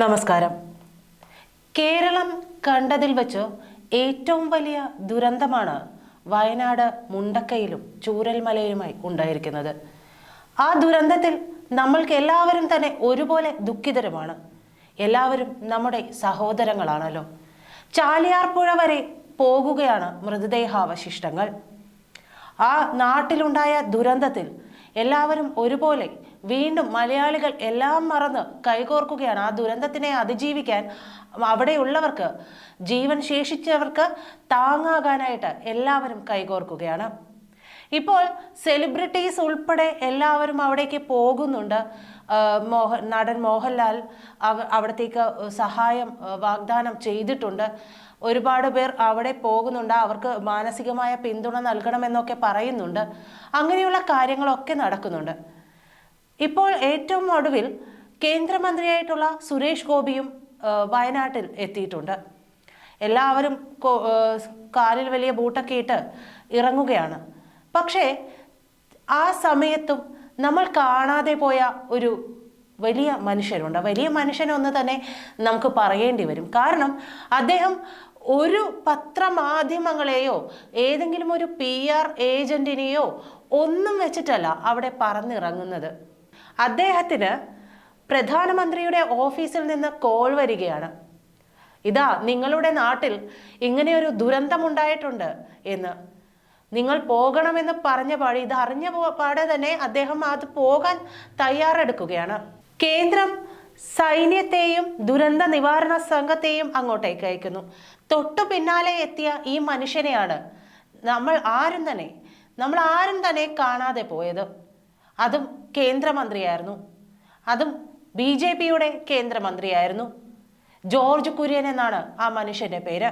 നമസ്കാരം. കേരളം കണ്ടതിൽ വെച്ച് ഏറ്റവും വലിയ ദുരന്തമാണ് വയനാട് മുണ്ടക്കയിലും ചൂരൽമലയിലുമായി ഉണ്ടായിരിക്കുന്നത്. ആ ദുരന്തത്തിൽ നമ്മൾക്ക് എല്ലാവരും തന്നെ ഒരുപോലെ ദുഃഖിതരുമാണ്. എല്ലാവരും നമ്മുടെ സഹോദരങ്ങളാണല്ലോ. ചാലിയാർപ്പുഴ വരെ പോകുകയാണ് മൃതദേഹാവശിഷ്ടങ്ങൾ. ആ നാട്ടിലുണ്ടായ ദുരന്തത്തിൽ എല്ലാവരും ഒരുപോലെ വീണ്ടും മലയാളികൾ എല്ലാം മറന്ന് കൈകോർക്കുകയാണ്. ആ ദുരന്തത്തിനെ അതിജീവിക്കാൻ അവിടെയുള്ളവർക്ക് ജീവൻ ശേഷിച്ചവർക്ക് താങ്ങാകാനായിട്ട് എല്ലാവരും കൈകോർക്കുകയാണ്. ഇപ്പോൾ സെലിബ്രിറ്റീസ് ഉൾപ്പെടെ എല്ലാവരും അവിടേക്ക് പോകുന്നുണ്ട്. ആ, മോഹ നടൻ മോഹൻലാൽ അവ- അവിടത്തേക്ക് സഹായം വാഗ്ദാനം ചെയ്തിട്ടുണ്ട്. ഒരുപാട് പേർ അവിടെ പോകുന്നുണ്ട്. അവർക്ക് മാനസികമായ പിന്തുണ നൽകണമെന്നൊക്കെ പറയുന്നുണ്ട്. അങ്ങനെയുള്ള കാര്യങ്ങളൊക്കെ നടക്കുന്നുണ്ട്. ഇപ്പോൾ ഏറ്റവും ഒടുവിൽ കേന്ദ്രമന്ത്രിയായിട്ടുള്ള സുരേഷ് ഗോപിയും വയനാട്ടിൽ എത്തിയിട്ടുണ്ട്. എല്ലാവരും കാലിൽ വലിയ ബൂട്ടൊക്കെ ഇട്ട് ഇറങ്ങുകയാണ്. പക്ഷേ ആ സമയത്തും നമ്മൾ കാണാതെ പോയ ഒരു വലിയ മനുഷ്യരുണ്ട്. വലിയ മനുഷ്യനൊന്ന് തന്നെ നമുക്ക് പറയേണ്ടി വരും. കാരണം അദ്ദേഹം ഒരു പത്രമാധ്യമങ്ങളെയോ ഏതെങ്കിലും ഒരു പി ആർ ഏജന്റിനെയോ ഒന്നും വെച്ചിട്ടല്ല അവിടെ പറന്നിറങ്ങുന്നത്. അദ്ദേഹത്തിന് പ്രധാനമന്ത്രിയുടെ ഓഫീസിൽ നിന്ന് കോൾ വരികയാണ്. ഇതാ നിങ്ങളുടെ നാട്ടിൽ ഇങ്ങനെയൊരു ദുരന്തമുണ്ടായിട്ടുണ്ട് എന്ന്. നിങ്ങൾ പോകണമെന്ന് പറഞ്ഞ പാടി ഇത് അറിഞ്ഞ പാടെ തന്നെ അദ്ദേഹം അത് പോകാൻ തയ്യാറെടുക്കുകയാണ്. കേന്ദ്രം സൈന്യത്തെയും ദുരന്ത നിവാരണ സംഘത്തെയും അങ്ങോട്ടേക്ക് അയക്കുന്നു. തൊട്ടു പിന്നാലെ എത്തിയ ഈ മനുഷ്യനെയാണ് നമ്മൾ ആരും തന്നെ നമ്മൾ ആരും തന്നെ കാണാതെ പോയത്. അതും കേന്ദ്രമന്ത്രിയായിരുന്നു. അതും ബി ജെ പിയുടെ കേന്ദ്രമന്ത്രിയായിരുന്നു. ജോർജ് കുര്യൻ എന്നാണ് ആ മനുഷ്യന്റെ പേര്.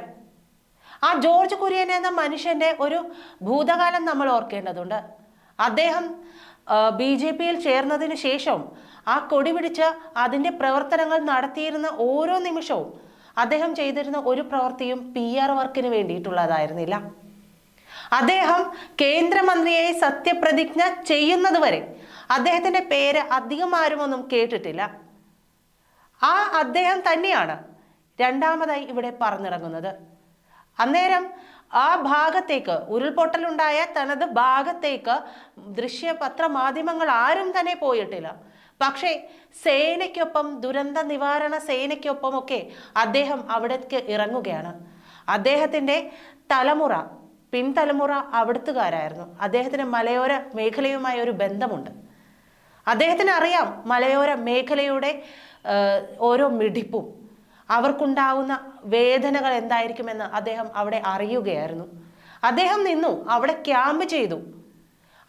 ആ ജോർജ് കുര്യൻ എന്ന മനുഷ്യന്റെ ഒരു ഭൂതകാലം നമ്മൾ ഓർക്കേണ്ടതുണ്ട്. അദ്ദേഹം ബി ജെ പിയിൽ ചേർന്നതിന് ശേഷം ആ കൊടി പിടിച്ച് അതിന്റെ പ്രവർത്തനങ്ങൾ നടത്തിയിരുന്ന ഓരോ നിമിഷവും അദ്ദേഹം ചെയ്തിരുന്ന ഒരു പ്രവൃത്തിയും പി ആർ വർക്കിന് വേണ്ടിയിട്ടുള്ളതായിരുന്നില്ല. അദ്ദേഹം കേന്ദ്രമന്ത്രിയെ സത്യപ്രതിജ്ഞ ചെയ്യുന്നതുവരെ അദ്ദേഹത്തിന്റെ പേര് അധികം ആരുമൊന്നും കേട്ടിട്ടില്ല. ആ അദ്ദേഹം തന്നെയാണ് രണ്ടാമതായി ഇവിടെ പറന്നിറങ്ങുന്നത് അന്നേരം ആ ഭാഗത്തേക്ക് ഉരുൾപൊട്ടലുണ്ടായ തനത് ഭാഗത്തേക്ക് ദൃശ്യപത്ര മാധ്യമങ്ങൾ ആരും തന്നെ പോയിട്ടില്ല. പക്ഷേ സേനയ്ക്കൊപ്പം ദുരന്ത നിവാരണ സേനയ്ക്കൊപ്പമൊക്കെ അദ്ദേഹം അവിടേക്ക് ഇറങ്ങുകയാണ്. അദ്ദേഹത്തിന്റെ തലമുറ പിൻതലമുറ അവിടുത്തുകാരായിരുന്നു. അദ്ദേഹത്തിന് മലയോര മേഖലയുമായി ഒരു ബന്ധമുണ്ട്. അദ്ദേഹത്തിന് അറിയാം മലയോര മേഖലയുടെ ഓരോ മിടിപ്പും. അവർക്കുണ്ടാവുന്ന വേദനകൾ എന്തായിരിക്കുമെന്ന് അദ്ദേഹം അവിടെ അറിയുകയായിരുന്നു. അദ്ദേഹം നിന്നു അവിടെ ക്യാമ്പ് ചെയ്തു.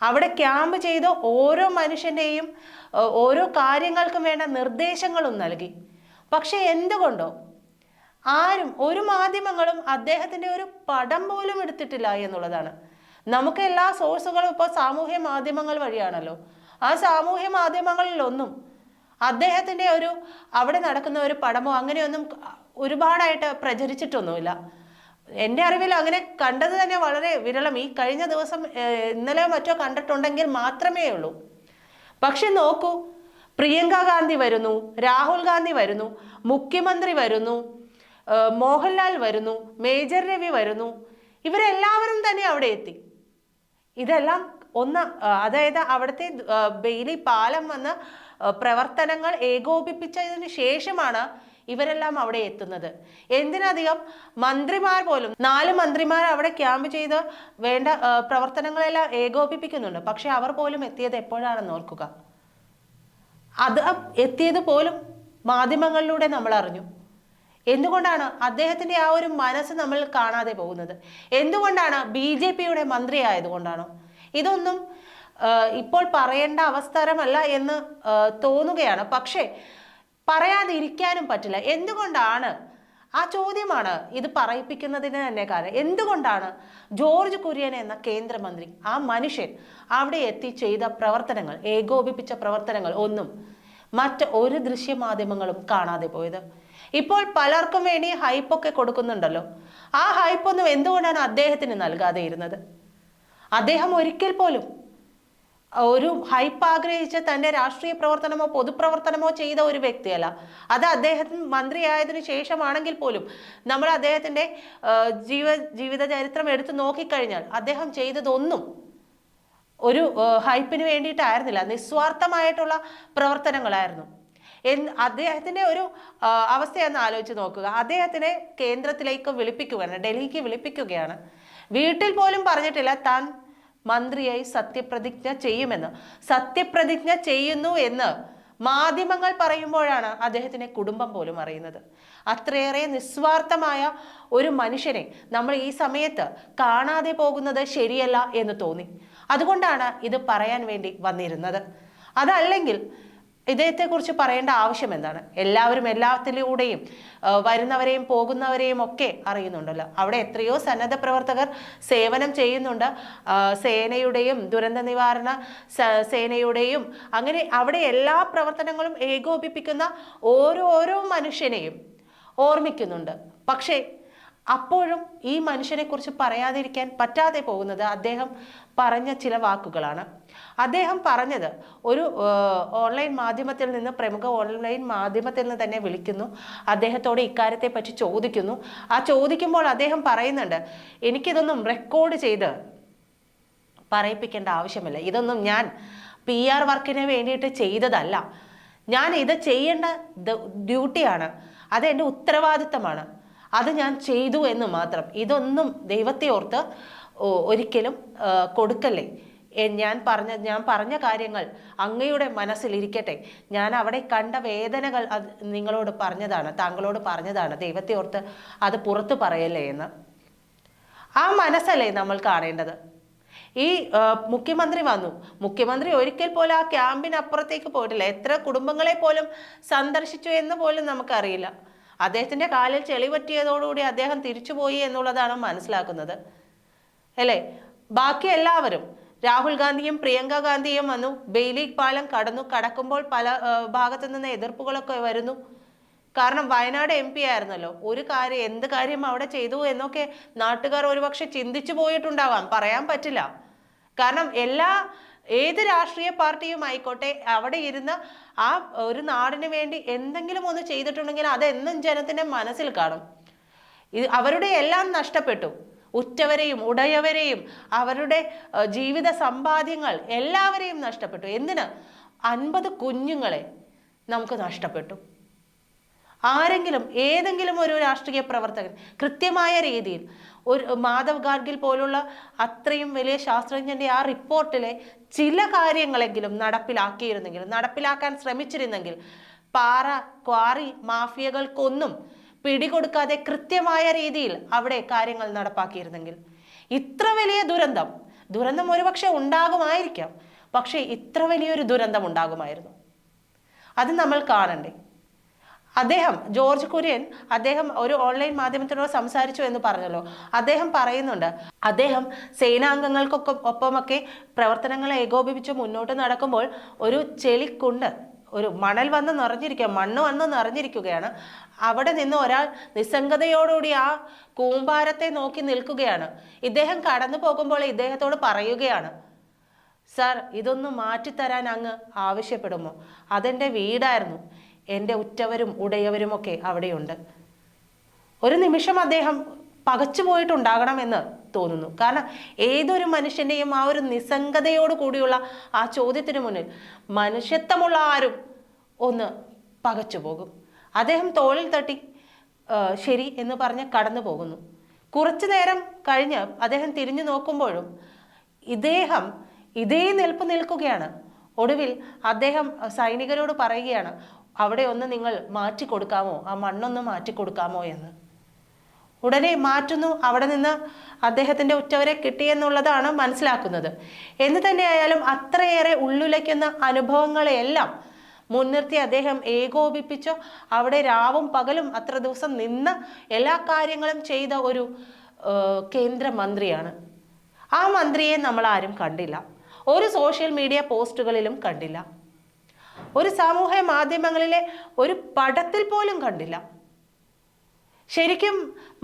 അവിടെ ക്യാമ്പ് ചെയ്ത് ഓരോ മനുഷ്യന്റെയും ഓരോ കാര്യങ്ങൾക്കും വേണ്ട നിർദ്ദേശങ്ങളും നൽകി. പക്ഷെ എന്തുകൊണ്ടോ ആരും ഒരു മാധ്യമങ്ങളും അദ്ദേഹത്തിന്റെ ഒരു പടം പോലും എടുത്തിട്ടില്ല എന്നുള്ളതാണ്. നമുക്ക് എല്ലാ സോഴ്സുകളും ഇപ്പോൾ സാമൂഹ്യ മാധ്യമങ്ങൾ വഴിയാണല്ലോ. ആ സാമൂഹ്യ മാധ്യമങ്ങളിലൊന്നും അദ്ദേഹത്തിന്റെ ഒരു അവിടെ നടക്കുന്ന ഒരു പടമോ അങ്ങനെയൊന്നും ഒരുപാടായിട്ട് പ്രചരിച്ചിട്ടൊന്നുമില്ല. എന്റെ അറിവിൽ അങ്ങനെ കണ്ടത് തന്നെ വളരെ വിരളം. ഈ കഴിഞ്ഞ ദിവസം ഇന്നലെ മറ്റോ കണ്ടിട്ടുണ്ടെങ്കിൽ മാത്രമേ ഉള്ളൂ. പക്ഷെ നോക്കൂ പ്രിയങ്ക ഗാന്ധി വരുന്നു രാഹുൽ ഗാന്ധി വരുന്നു മുഖ്യമന്ത്രി വരുന്നു മോഹൻലാൽ വരുന്നു മേജർ രവി വരുന്നു. ഇവരെല്ലാവരും തന്നെ അവിടെ എത്തി. ഇതെല്ലാം ഒന്ന് അതായത് അവിടുത്തെ ബെയിലി പാലം വന്ന് പ്രവർത്തനങ്ങൾ ഏകോപിപ്പിച്ചതിന് ശേഷമാണ് ഇവരെല്ലാം അവിടെ എത്തുന്നത്. എന്തിനധികം മന്ത്രിമാർ പോലും നാല് മന്ത്രിമാർ അവിടെ ക്യാമ്പ് ചെയ്ത് വേണ്ട പ്രവർത്തനങ്ങളെല്ലാം ഏകോപിപ്പിക്കുന്നുണ്ട്. പക്ഷെ അവർ പോലും എത്തിയത് എപ്പോഴാണെന്ന് ഓർക്കുക. അത് എത്തിയത് പോലും മാധ്യമങ്ങളിലൂടെ നമ്മൾ അറിഞ്ഞു. എന്തുകൊണ്ടാണ് അദ്ദേഹത്തിന്റെ ആ ഒരു മനസ്സ് നമ്മൾ കാണാതെ പോകുന്നത്? എന്തുകൊണ്ടാണ് ബി ജെ പിയുടെ മന്ത്രി ആയതുകൊണ്ടാണോ ഇതൊന്നും ഇപ്പോൾ പറയേണ്ട അവസ്ഥരമല്ല എന്ന് തോന്നുകയാണ്. പക്ഷേ പറയാതിരിക്കാനും പറ്റില്ല. എന്തുകൊണ്ടാണ്? ആ ചോദ്യമാണ് ഇത് പറയിപ്പിക്കുന്നതിന് തന്നെ കാരണം. എന്തുകൊണ്ടാണ് ജോർജ് കുര്യൻ എന്ന കേന്ദ്രമന്ത്രി ആ മനുഷ്യൻ അവിടെ എത്തി ചെയ്ത പ്രവർത്തനങ്ങൾ ഏകോപിപ്പിച്ച പ്രവർത്തനങ്ങൾ ഒന്നും മറ്റ് ഒരു ദൃശ്യമാധ്യമങ്ങളും കാണാതെ പോയത്? ഇപ്പോൾ പലർക്കും വേണ്ടി ഹൈപ്പൊക്കെ കൊടുക്കുന്നുണ്ടല്ലോ. ആ ഹൈപ്പൊന്നും എന്തുകൊണ്ടാണ് അദ്ദേഹത്തിന് നൽകാതെ ഇരുന്നത്? അദ്ദേഹം ഒരിക്കൽ പോലും ഒരു ഹൈപ്പ് ആഗ്രഹിച്ച് തന്റെ രാഷ്ട്രീയ പ്രവർത്തനമോ പൊതുപ്രവർത്തനമോ ചെയ്ത ഒരു വ്യക്തിയല്ല. അത് അദ്ദേഹത്തിന് മന്ത്രിയായതിനു ശേഷമാണെങ്കിൽ പോലും നമ്മൾ അദ്ദേഹത്തിന്റെ ജീവ ജീവിത ചരിത്രം എടുത്തു നോക്കിക്കഴിഞ്ഞാൽ അദ്ദേഹം ചെയ്തതൊന്നും ഒരു ഹൈപ്പിന് വേണ്ടിയിട്ടായിരുന്നില്ല. നിസ്വാർത്ഥമായിട്ടുള്ള പ്രവർത്തനങ്ങളായിരുന്നു. എൻ അദ്ദേഹത്തിന്റെ ഒരു അവസ്ഥയൊന്ന് ആലോചിച്ച് നോക്കുക. അദ്ദേഹത്തിനെ കേന്ദ്രത്തിലേക്ക് വിളിപ്പിക്കുകയാണ് ഡൽഹിക്ക് വിളിപ്പിക്കുകയാണ്. വീട്ടിൽ പോലും പറഞ്ഞിട്ടില്ല താൻ മന്ത്രിയായി സത്യപ്രതിജ്ഞ ചെയ്യുമെന്ന്. സത്യപ്രതിജ്ഞ ചെയ്യുന്നു എന്ന് മാധ്യമങ്ങൾ പറയുമ്പോഴാണ് അദ്ദേഹത്തിന്റെ കുടുംബം പോലും അറിയുന്നത്. അത്രയേറെ നിസ്വാർത്ഥമായ ഒരു മനുഷ്യനെ നമ്മൾ ഈ സമയത്ത് കാണാതെ പോകുന്നത് ശരിയല്ല എന്ന് തോന്നി. അതുകൊണ്ടാണ് ഇത് പറയാൻ വേണ്ടി വന്നിരുന്നത്. അതല്ലെങ്കിൽ ഇദ്ദേഹത്തെക്കുറിച്ച് പറയേണ്ട ആവശ്യം എന്താണ്? എല്ലാവരും എല്ലാത്തിലൂടെയും വരുന്നവരെയും പോകുന്നവരെയും ഒക്കെ അറിയുന്നുണ്ടല്ലോ. അവിടെ എത്രയോ സന്നദ്ധ പ്രവർത്തകർ സേവനം ചെയ്യുന്നുണ്ട്. സേനയുടെയും ദുരന്ത നിവാരണ സേനയുടെയും അങ്ങനെ അവിടെ എല്ലാ പ്രവർത്തനങ്ങളും ഏകോപിപ്പിക്കുന്ന ഓരോരോ മനുഷ്യനെയും ഓർമ്മിക്കുന്നുണ്ട്. പക്ഷേ അപ്പോഴും ഈ മനുഷ്യനെക്കുറിച്ച് പറയാതിരിക്കാൻ പറ്റാതെ പോകുന്നത് അദ്ദേഹം പറഞ്ഞ ചില വാക്കുകളാണ്. അദ്ദേഹം പറഞ്ഞത് ഒരു ഓൺലൈൻ മാധ്യമത്തിൽ നിന്ന് പ്രമുഖ ഓൺലൈൻ മാധ്യമത്തിൽ നിന്ന് തന്നെ വിളിക്കുന്നു. അദ്ദേഹത്തോട് ഇക്കാര്യത്തെ പറ്റി ചോദിക്കുന്നു. ആ ചോദിക്കുമ്പോൾ അദ്ദേഹം പറയുന്നുണ്ട് എനിക്കിതൊന്നും റെക്കോർഡ് ചെയ്ത് പറയിപ്പിക്കേണ്ട ആവശ്യമില്ല. ഇതൊന്നും ഞാൻ പി ആർ വർക്കിന് വേണ്ടിയിട്ട് ചെയ്തതല്ല. ഞാൻ ഇത് ചെയ്യേണ്ട ഡ്യൂട്ടിയാണ് അത് എന്റെ ഉത്തരവാദിത്തമാണ്. അത് ഞാൻ ചെയ്തു എന്ന് മാത്രം. ഇതൊന്നും ദൈവത്തെ ഓർത്ത് ഒരിക്കലും കൊടുക്കല്ലേ. ഞാൻ പറഞ്ഞ ഞാൻ പറഞ്ഞ കാര്യങ്ങൾ അങ്ങയുടെ മനസ്സിലിരിക്കട്ടെ. ഞാൻ അവിടെ കണ്ട വേദനകൾ അത് നിങ്ങളോട് പറഞ്ഞതാണ് താങ്കളോട് പറഞ്ഞതാണ്. ദൈവത്തെ ഓർത്ത് അത് പുറത്ത് പറയല്ലേ എന്ന്. ആ മനസ്സല്ലേ നമ്മൾ കാണേണ്ടത്. ഈ മുഖ്യമന്ത്രി വന്നു. മുഖ്യമന്ത്രി ഒരിക്കൽ പോലും ആ ക്യാമ്പിനപ്പുറത്തേക്ക് പോയിട്ടില്ല. എത്ര കുടുംബങ്ങളെ പോലും സന്ദർശിച്ചു എന്ന് പോലും നമുക്കറിയില്ല. അദ്ദേഹത്തിന്റെ കാലിൽ ചെളി പറ്റിയതോടുകൂടി അദ്ദേഹം തിരിച്ചുപോയി എന്നുള്ളതാണ് മനസ്സിലാക്കുന്നത്. അല്ലേ? ബാക്കി എല്ലാവരും രാഹുൽ ഗാന്ധിയും പ്രിയങ്ക ഗാന്ധിയും വന്നു. ബെയിലി പാലം കടന്നു. കടക്കുമ്പോൾ പല ഭാഗത്തു നിന്ന് എതിർപ്പുകളൊക്കെ വരുന്നു. കാരണം വയനാട് എം പി ആയിരുന്നല്ലോ. ഒരു കാര്യം എന്ത് കാര്യം അവിടെ ചെയ്തു എന്നൊക്കെ നാട്ടുകാർ ഒരുപക്ഷെ ചിന്തിച്ചു പോയിട്ടുണ്ടാവാം. പറയാൻ പറ്റില്ല. കാരണം എല്ലാ ഏത് രാഷ്ട്രീയ പാർട്ടിയും ആയിക്കോട്ടെ അവിടെ ഇരുന്ന ആ ഒരു നാടിന് വേണ്ടി എന്തെങ്കിലും ഒന്ന് ചെയ്തിട്ടുണ്ടെങ്കിൽ അതെന്നും ജനത്തിന്റെ മനസ്സിൽ കാണും. ഇത് അവരുടെ എല്ലാം നഷ്ടപ്പെട്ടു. ഉറ്റവരെയും ഉടയവരെയും അവരുടെ ജീവിത സമ്പാദ്യങ്ങൾ എല്ലാവരെയും നഷ്ടപ്പെട്ടു. എന്തിന്? അൻപത് കുഞ്ഞുങ്ങളെ നമുക്ക് നഷ്ടപ്പെട്ടു. ആരെങ്കിലും ഏതെങ്കിലും ഒരു രാഷ്ട്രീയ പ്രവർത്തകൻ കൃത്യമായ രീതിയിൽ ഒരു മാധവ് ഗാർഗിൽ പോലുള്ള അത്രയും വലിയ ശാസ്ത്രജ്ഞന്റെ ആ റിപ്പോർട്ടിലെ ചില കാര്യങ്ങളെങ്കിലും നടപ്പിലാക്കിയിരുന്നെങ്കിൽ നടപ്പിലാക്കാൻ ശ്രമിച്ചിരുന്നെങ്കിൽ പാറ ക്വാറി മാഫിയകൾക്കൊന്നും പിടികൊടുക്കാതെ കൃത്യമായ രീതിയിൽ അവിടെ കാര്യങ്ങൾ നടപ്പാക്കിയിരുന്നെങ്കിൽ. ഇത്ര വലിയ ദുരന്തം ദുരന്തം ഒരുപക്ഷെ ഉണ്ടാകുമായിരിക്കാം പക്ഷേ ഇത്ര വലിയൊരു ദുരന്തം ഉണ്ടാകുമായിരുന്നു. അത് നമ്മൾ കാണണ്ടേ? അദ്ദേഹം ജോർജ് കുര്യൻ അദ്ദേഹം ഒരു ഓൺലൈൻ മാധ്യമത്തിനോട് സംസാരിച്ചു എന്ന് പറഞ്ഞല്ലോ. അദ്ദേഹം പറയുന്നുണ്ട് അദ്ദേഹം സേനാംഗങ്ങൾക്കൊക്കെ ഒപ്പമൊക്കെ പ്രവർത്തനങ്ങൾ ഏകോപിപ്പിച്ച് മുന്നോട്ട് നടക്കുമ്പോൾ ഒരു ചെളിക്കുണ്ട് ഒരു മണൽ വന്ന് നിറഞ്ഞിരിക്കുക മണ്ണ് വന്ന് നിറഞ്ഞിരിക്കുകയാണ്. അവിടെ നിന്ന് ഒരാൾ നിസ്സംഗതയോടുകൂടി ആ കൂമ്പാരത്തെ നോക്കി നിൽക്കുകയാണ്. ഇദ്ദേഹം കടന്നു പോകുമ്പോൾ ഇദ്ദേഹത്തോട് പറയുകയാണ് സാർ ഇതൊന്ന് മാറ്റിത്തരാൻ അങ്ങ് ആവശ്യപ്പെടുമോ? അതെന്റെ വീടായിരുന്നു. എന്റെ ഉറ്റവരും ഉടയവരുമൊക്കെ അവിടെയുണ്ട്. ഒരു നിമിഷം അദ്ദേഹം പകച്ചു പോയിട്ടുണ്ടാകണമെന്ന് തോന്നുന്നു. കാരണം ഏതൊരു മനുഷ്യന്റെയും ആ ഒരു നിസ്സംഗതയോട് കൂടിയുള്ള ആ ചോദ്യത്തിന് മുന്നിൽ മനുഷ്യത്വമുള്ള ആരും ഒന്ന് പകച്ചു പോകും. അദ്ദേഹം തോളിൽ തട്ടി ശരി എന്ന് പറഞ്ഞ് കടന്നു പോകുന്നു. കുറച്ചു നേരം കഴിഞ്ഞ് അദ്ദേഹം തിരിഞ്ഞു നോക്കുമ്പോഴും ഇദ്ദേഹം ഇതേ നിൽപ്പ് നിൽക്കുകയാണ്. ഒടുവിൽ അദ്ദേഹം സൈനികരോട് പറയുകയാണ് അവിടെ ഒന്ന് നിങ്ങൾ മാറ്റി കൊടുക്കാമോ? ആ മണ്ണൊന്ന് മാറ്റി കൊടുക്കാമോ എന്ന്. ഉടനെ മാറ്റുന്നു. അവിടെ നിന്ന് അദ്ദേഹത്തിന്റെ ഉറ്റവരെ കിട്ടിയെന്നുള്ളതാണ് മനസ്സിലാക്കുന്നത്. എന്ന് തന്നെയായാലും അത്രയേറെ ഉള്ളുലയ്ക്കുന്ന അനുഭവങ്ങളെയെല്ലാം മുൻനിർത്തി അദ്ദേഹം ഏകോപിപ്പിച്ചു. അവിടെ രാവും പകലും അത്ര ദിവസം നിന്ന് എല്ലാ കാര്യങ്ങളും ചെയ്ത ഒരു കേന്ദ്രമന്ത്രിയാണ്. ആ മന്ത്രിയെ നമ്മൾ ആരും കണ്ടില്ല. ഒരു സോഷ്യൽ മീഡിയ പോസ്റ്റുകളിലും കണ്ടില്ല. ഒരു സാമൂഹ്യ മാധ്യമങ്ങളിലെ ഒരു പടത്തിൽ പോലും കണ്ടില്ല. ശരിക്കും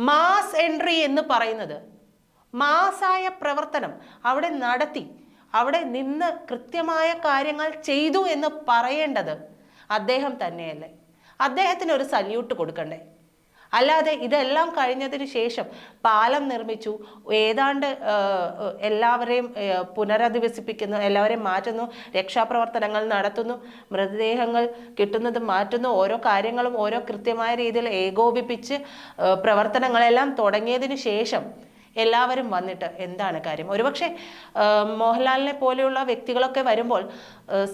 മാസ് എൻട്രി എന്ന് പറയുന്നത് മാസായ പ്രവർത്തനം അവിടെ നടത്തി അവിടെ നിന്ന് കൃത്യമായ കാര്യങ്ങൾ ചെയ്തു എന്ന് പറയേണ്ടത് അദ്ദേഹം തന്നെയല്ലേ? അദ്ദേഹത്തിന് ഒരു സല്യൂട്ട് കൊടുക്കണ്ടേ? അല്ലാതെ ഇതെല്ലാം കഴിഞ്ഞതിന് ശേഷം പാലം നിർമ്മിച്ചു. ഏതാണ്ട് എല്ലാവരെയും പുനരധിവസിപ്പിക്കുന്നു എല്ലാവരെയും മാറ്റുന്നു രക്ഷാപ്രവർത്തനങ്ങൾ നടത്തുന്നു മൃതദേഹങ്ങൾ കിട്ടുന്നത് മാറ്റുന്നു ഓരോ കാര്യങ്ങളും ഓരോ കൃത്യമായ രീതിയിൽ ഏകോപിപ്പിച്ച് പ്രവർത്തനങ്ങളെല്ലാം തുടങ്ങിയതിന് ശേഷം എല്ലാവരും വന്നിട്ട് എന്താണ് കാര്യം? ഒരുപക്ഷെ മോഹൻലാലിനെ പോലെയുള്ള വ്യക്തികളൊക്കെ വരുമ്പോൾ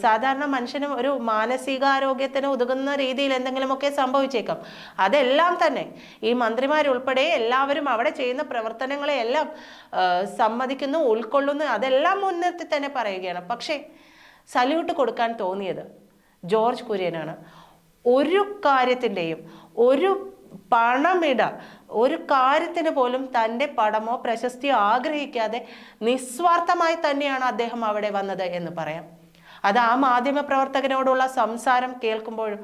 സാധാരണ മനുഷ്യനും ഒരു മാനസികാരോഗ്യത്തിന് ഉതകുന്ന രീതിയിൽ എന്തെങ്കിലുമൊക്കെ സംഭവിച്ചേക്കാം. അതെല്ലാം തന്നെ ഈ മന്ത്രിമാരുൾപ്പെടെ എല്ലാവരും അവിടെ ചെയ്യുന്ന പ്രവർത്തനങ്ങളെയെല്ലാം സമ്മതിക്കുന്നു ഉൾക്കൊള്ളുന്നു അതെല്ലാം മുൻനിർത്തി തന്നെ പറയുകയാണ്. പക്ഷേ സല്യൂട്ട് കൊടുക്കാൻ തോന്നിയത് ജോർജ് കുര്യനാണ്. ഒരു കാര്യത്തിന്റെയും ഒരു പണമിട. ഒരു കാര്യത്തിന് പോലും തന്റെ പടമോ പ്രശസ്തിയോ ആഗ്രഹിക്കാതെ നിസ്വാർത്ഥമായി തന്നെയാണ് അദ്ദേഹം അവിടെ വന്നത് എന്ന് പറയാം. അത് ആ മാധ്യമ പ്രവർത്തകനോടുള്ള സംസാരം കേൾക്കുമ്പോഴും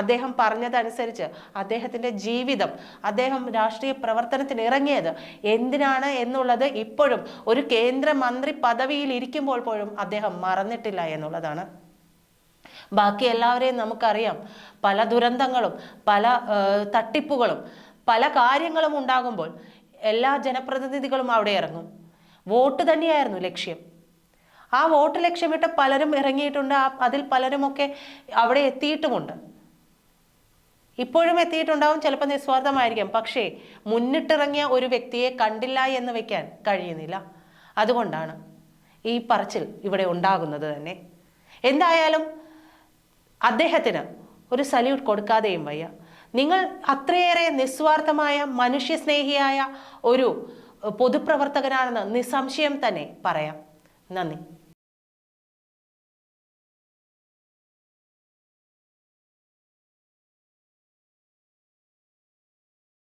അദ്ദേഹം പറഞ്ഞതനുസരിച്ച് അദ്ദേഹത്തിന്റെ ജീവിതം അദ്ദേഹം രാഷ്ട്രീയ പ്രവർത്തനത്തിന് ഇറങ്ങിയത് എന്തിനാണ് എന്നുള്ളത് ഇപ്പോഴും ഒരു കേന്ദ്രമന്ത്രി പദവിയിൽ ഇരിക്കുമ്പോൾ പോലും അദ്ദേഹം മറന്നിട്ടില്ല എന്നുള്ളതാണ്. ബാക്കി എല്ലാവരെയും നമുക്കറിയാം. പല ദുരന്തങ്ങളും പല തട്ടിപ്പുകളും പല കാര്യങ്ങളും ഉണ്ടാകുമ്പോൾ എല്ലാ ജനപ്രതിനിധികളും അവിടെ ഇറങ്ങും. വോട്ട് തന്നെയായിരുന്നു ലക്ഷ്യം. ആ വോട്ട് ലക്ഷ്യമിട്ട് പലരും ഇറങ്ങിയിട്ടുണ്ട്. അതിൽ പലരുമൊക്കെ അവിടെ എത്തിയിട്ടുമുണ്ട്. ഇപ്പോഴും എത്തിയിട്ടുണ്ടാവും ചിലപ്പോൾ നിസ്വാർത്ഥമായിരിക്കാം. പക്ഷേ മുന്നിട്ടിറങ്ങിയ ഒരു വ്യക്തിയെ കണ്ടില്ല എന്ന് വെക്കാൻ കഴിയുന്നില്ല. അതുകൊണ്ടാണ് ഈ പറച്ചിൽ ഇവിടെ ഉണ്ടാകുന്നത് തന്നെ. എന്തായാലും അദ്ദേഹത്തിന് ഒരു സല്യൂട്ട് കൊടുക്കാതെയും വയ്യ. നിങ്ങൾ അത്രയേറെ നിസ്വാർത്ഥമായ മനുഷ്യസ്നേഹിയായ ഒരു പൊതുപ്രവർത്തകനാണെന്ന് നിസ്സംശയം തന്നെ പറയാം. നന്ദി.